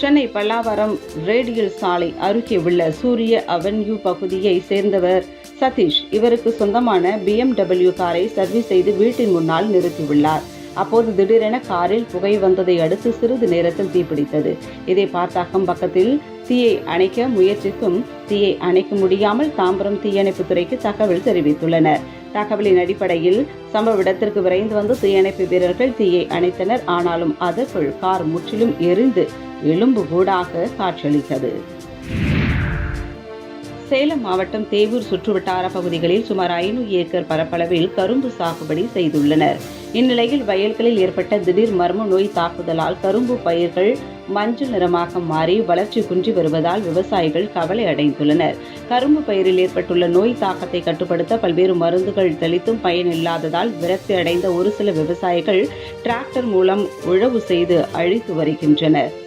Chennai Pallavaram radial சாலை அருகே உள்ள சூரிய அவென்யூ பகுதியை சேர்ந்தவர் சதீஷ். இவருக்கு சொந்தமான பிஎம்டபிள்யூ காரை சர்வீஸ் செய்து வீட்டின் முன்னால் நிறுத்தியுள்ளார். அப்போது திடீரென காரில் புகை வந்ததை அடுத்து சிறிது நேரத்தில் தீப்பிடித்தது. இதை பார்த்த அக்கம் பக்கத்தில் தீயை அணைக்க முயற்சித்தும் தீயை அணைக்க முடியாமல் தாம்பரம் தீயணைப்பு துறைக்கு தகவல் தெரிவித்துள்ளனர். தகவலின் அடிப்படையில் சம்பவ இடத்திற்கு விரைந்து வந்து தீயணைப்பு வீரர்கள் தீயை அணைத்தனர். ஆனாலும் அதற்குள் கார் முற்றிலும் எரிந்து எலும்பு கூடாக காட்சியளித்தது. சேலம் மாவட்டம் தேவூர் சுற்றுவட்டார பகுதிகளில் சுமார் ஐநூறு ஏக்கர் பரப்பளவில் கரும்பு சாகுபடி செய்துள்ளனர். இந்நிலையில் வயல்களில் ஏற்பட்ட திடீர் மர்ம நோய் தாக்குதலால் கரும்பு பயிர்கள் மஞ்சள் நிறமாக மாறி வளர்ச்சி குன்றி வருவதால் விவசாயிகள் கவலை அடைந்துள்ளனர். கரும்பு பயிரில் ஏற்பட்டுள்ள நோய் தாக்கத்தை கட்டுப்படுத்த பல்வேறு மருந்துகள் தெளித்தும் பயனில்லாததால் விரக்தி அடைந்த ஒரு சில விவசாயிகள் டிராக்டர் மூலம் உழவு செய்து அழித்து வருகின்றனர்.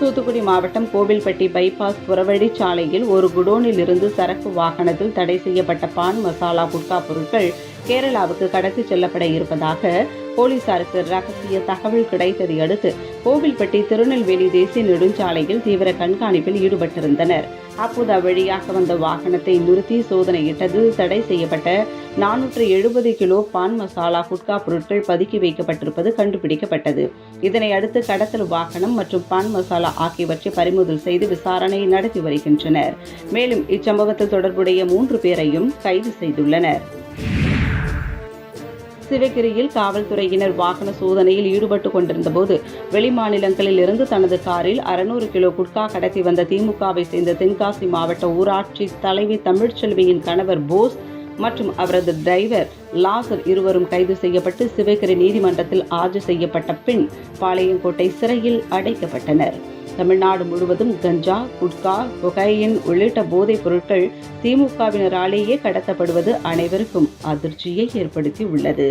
தூத்துக்குடி மாவட்டம் கோவில்பட்டி பைபாஸ் புறவழி சாலையில் ஒரு குடோனில் இருந்து சரக்கு வாகனத்தில் தடை செய்யப்பட்ட பான் மசாலா குட்கா பொருட்கள் கேரளாவுக்கு கடத்தி செல்லப்பட இருப்பதாக போலீசாருக்கு ரகசிய தகவல் கிடைத்ததை அடுத்து கோவில்பட்டி திருநெல்வேலி தேசிய நெடுஞ்சாலையில் தீவிர கண்காணிப்பில் ஈடுபட்டிருந்தனர். அப்போது அவ்வழியாக வந்த வாகனத்தை நிறுத்தி சோதனையிட்டது தடை செய்யப்பட்ட நானூற்று எழுபது கிலோ பான் மசாலா குட்கா பொருட்கள் பதுக்கி வைக்கப்பட்டிருப்பது கண்டுபிடிக்கப்பட்டது. இதனை அடுத்து கடத்தல் வாகனம் மற்றும் பான் மசாலா ஆகியவற்றை பறிமுதல் செய்து விசாரணை நடத்தி வருகின்றனர். மேலும் இச்சம்பவத்தில் தொடர்புடைய மூன்று பேரையும் கைது செய்துள்ளனர். சிவகிரியில் காவல்துறையினர் வாகன சோதனையில் ஈடுபட்டு கொண்டிருந்தபோது வெளிமாநிலங்களில் இருந்து தனது காரில் அறுநூறு கிலோ குட்கா கடத்தி வந்த திமுகவை சேர்ந்த தென்காசி மாவட்ட ஊராட்சி தலைவி தமிழ்ச்செல்வியின் கணவர் போஸ் மற்றும் அவரது டிரைவர் லாசர் இருவரும் கைது செய்யப்பட்டு சிவகிரி நீதிமன்றத்தில் ஆஜர் செய்யப்பட்ட பின் பாளையங்கோட்டை சிறையில் அடைக்கப்பட்டனர். தமிழ்நாடு முழுவதும் கஞ்சா குட்கா கொகையின் உள்ளிட்ட போதைப் பொருட்கள் திமுகவினராலேயே கடத்தப்படுவது அனைவருக்கும் அதிர்ச்சியை ஏற்படுத்தி உள்ளது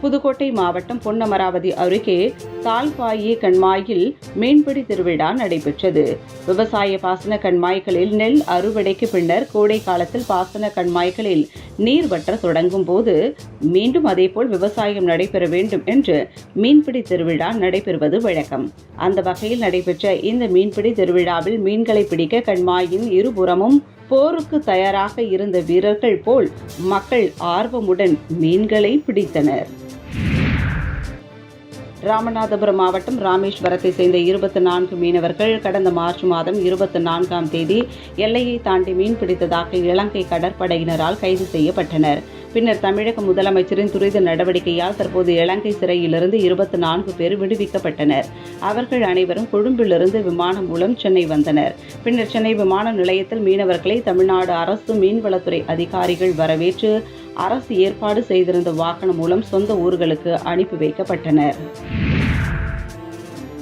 புதுக்கோட்டை மாவட்டம் பொன்னமராவதி அருகே தால்பாயி கண்மாயில் மீன்பிடி திருவிழா நடைபெற்றது. விவசாய பாசன கண்மாய்களில் நெல் அறுவடைக்கு பின்னர் கோடை காலத்தில் பாசன கண்மாய்களில் நீர் வற்ற தொடங்கும் போது மீண்டும் அதேபோல் விவசாயம் நடைபெற வேண்டும் என்று மீன்பிடி திருவிழா நடைபெறுவது வழக்கம். அந்த வகையில் நடைபெற்ற இந்த மீன்பிடி திருவிழாவில் மீன்களை பிடிக்க கண்மாயின் இருபுறமும் போருக்கு தயாராக இருந்த வீரர்கள் போல் மக்கள் ஆர்வமுடன் மீன்களை பிடித்தனர். ராமநாதபுரம் மாவட்டம் ராமேஸ்வரத்தை சேர்ந்த இருபத்தி நான்கு மீனவர்கள் கடந்த மார்ச் மாதம் இருபத்தி நான்காம் தேதி எல்லையை தாண்டி மீன் பிடித்ததாக இலங்கை கடற்படையினரால் கைது செய்யப்பட்டனர். பின்னர் தமிழக முதலமைச்சரின் துரித நடவடிக்கையால் தற்போது இலங்கை சிறையிலிருந்து இருபத்தி நான்கு பேர் விடுவிக்கப்பட்டனர். அவர்கள் அனைவரும் கொழும்பிலிருந்து விமானம் மூலம் சென்னை வந்தனர். பின்னர் சென்னை விமான நிலையத்தில் மீனவர்களை தமிழ்நாடு அரசு மீன்வளத்துறை அதிகாரிகள் வரவேற்று அரசு ஏற்பாடு செய்திருந்த வாகனம் மூலம் சொந்த ஊர்களுக்கு அனுப்பி வைக்கப்பட்டனர்.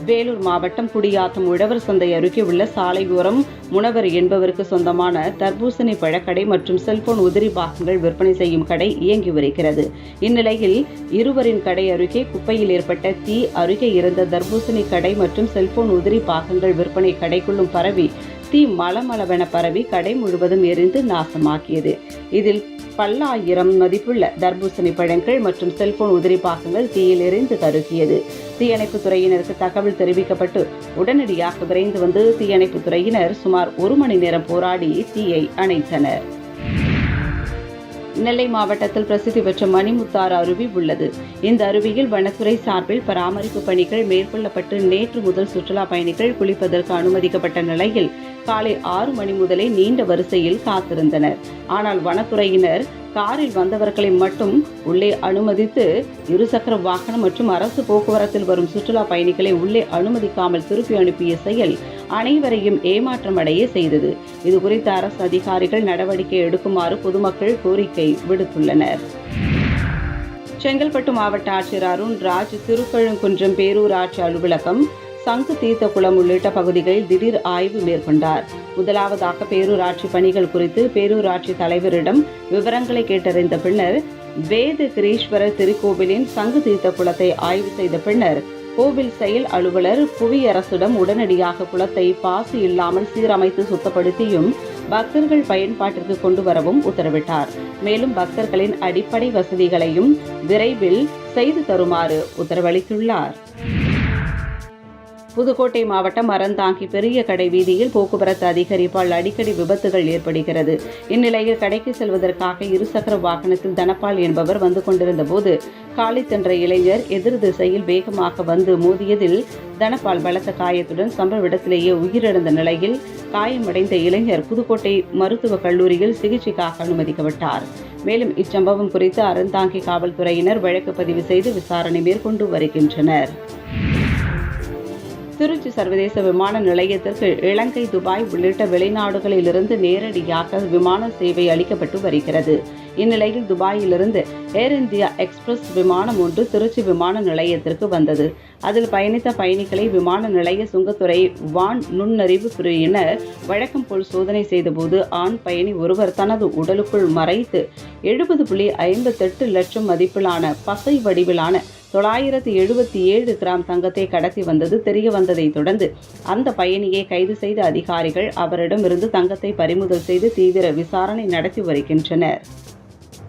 வேலூர் மாவட்டம் குடியாத்தம் உழவர் சந்தை அருகே உள்ள சாலையோரம் முனவர் என்பவருக்கு சொந்தமான தர்பூசணி பழக்கடை மற்றும் செல்போன் உதிரி பாகங்கள் விற்பனை செய்யும் கடை இயங்கி வருகிறது. இந்நிலையில் இருவரின் கடை அருகே குப்பையில் ஏற்பட்ட தீ அருகே இருந்த தர்பூசணி கடை மற்றும் செல்போன் உதிரி பாகங்கள் விற்பனை கடைக்குள்ளும் பரவி தீ மலமளவென பரவி கடை முழுவதும் எரிந்து நாசமாக்கியது. இதில் பல்லாயிரம் மதிப்புள்ள தர்பூசணி பழங்கள் மற்றும் செல்போன் உதிரி பாகங்கள் தீயில் எரிந்து கருகியது தீயணைப்பு துறையினருக்கு தகவல் தெரிவிக்கப்பட்டு உடனடியாக விரைந்து வந்து தீயணைப்பு துறையினர் சுமார் ஒரு மணி நேரம் போராடி தீயை அணைத்தனர். நெல்லை மாவட்டத்தில் பிரசித்தி பெற்ற மணிமுத்தாறு அருவி உள்ளது. இந்த அருவியில் வனத்துறை சார்பில் பராமரிப்பு பணிகள் மேற்கொள்ளப்பட்டு நேற்று முதல் சுற்றுலா பயணிகள் குளிப்பதற்கு அனுமதிக்கப்பட்ட நிலையில் காலை ஆறு மணி முதலே நீண்ட வரிசையில் காத்திருந்தனர். ஆனால் வனத்துறையினர் காரில் வந்தவர்களை மட்டும் உள்ளே அனுமதித்து இருசக்கர வாகனம் மற்றும் அரசு போக்குவரத்தில் வரும் சுற்றுலா பயணிகளை உள்ளே அனுமதிக்காமல் திருப்பி அனுப்பிய செயல் அனைவரையும் ஏமாற்றமடைய செய்தது. இது குறித்து அரசு அதிகாரிகள் நடவடிக்கை எடுக்குமாறு பொதுமக்கள் கோரிக்கை விடுத்துள்ளனர். செங்கல்பட்டு மாவட்ட ஆட்சியர் அருண்ராஜ் திருக்கழுங்குன்றம் பேரூராட்சி அலுவலகம் சங்கு தீர்த்தகுளம் உள்ளிட்ட பகுதிகளில் திடீர் ஆய்வு மேற்கொண்டார். முதலாவதாக பேரூராட்சி பணிகள் குறித்து பேரூராட்சி தலைவரிடம் விவரங்களை கேட்டறிந்த பின்னர் வேத கிரீஸ்வரர் திருக்கோவிலின் சங்கு தீர்த்த குளத்தை ஆய்வு செய்த பின்னர் கோவில் செயல் அலுவலர் புவியரசிடம் உடனடியாக குளத்தை பாசு இல்லாமல் சீரமைத்து சுத்தப்படுத்தியும் பக்தர்கள் பயன்பாட்டிற்கு கொண்டு வரவும் உத்தரவிட்டார். மேலும் பக்தர்களின் அடிப்படை வசதிகளையும் விரைவில் செய்து தருமாறு உத்தரவளித்துள்ளார். புதுக்கோட்டை மாவட்டம் அறந்தாங்கி பெரிய கடை வீதியில் போக்குவரத்து அதிகரிப்பால் அடிக்கடி விபத்துகள் ஏற்படுகிறது. இந்நிலையில் கடைக்கு செல்வதற்காக இருசக்கர வாகனத்தில் தனபால் என்பவர் வந்து கொண்டிருந்த போது காலித் என்ற இளைஞர் எதிர் திசையில் வேகமாக வந்து மோதியதில் தனபால் பலத்த காயத்துடன் சம்பவ இடத்திலேயே உயிரிழந்த நிலையில் காயமடைந்த இளைஞர் புதுக்கோட்டை மருத்துவக் கல்லூரியில் சிகிச்சைக்காக அனுமதிக்கப்பட்டார். மேலும் இச்சம்பவம் குறித்து அறந்தாங்கி காவல்துறையினர் வழக்கு பதிவு செய்து விசாரணை மேற்கொண்டு வருகின்றனர். திருச்சி சர்வதேச விமான நிலையத்திற்கு இலங்கை துபாய் உள்ளிட்ட வெளிநாடுகளிலிருந்து நேரடியாக விமான சேவை அளிக்கப்பட்டு வருகிறது. இந்நிலையில் துபாயிலிருந்து ஏர் இந்தியா எக்ஸ்பிரஸ் விமானம் ஒன்று திருச்சி விமான நிலையத்திற்கு வந்தது. அதில் பயணித்த பயணிகளை விமான நிலைய சுங்கத்துறை வான் நுண்ணறிவு பிரிவினர் வழக்கம் போல் சோதனை செய்தபோது ஆண் பயணி ஒருவர் தனது உடலுக்குள் மறைத்து எழுபது புள்ளி ஐம்பத்தெட்டு லட்சம் மதிப்பிலான பசை வடிவிலான தொள்ளாயிரத்து எழுபத்தி ஏழு கிராம் தங்கத்தை கடத்தி வந்தது தெரிய வந்ததை தொடர்ந்து அந்த பயணியை கைது செய்த அதிகாரிகள் அவரிடமிருந்து தங்கத்தை பறிமுதல் செய்து தீவிர விசாரணை நடத்தி வருகின்றனர்.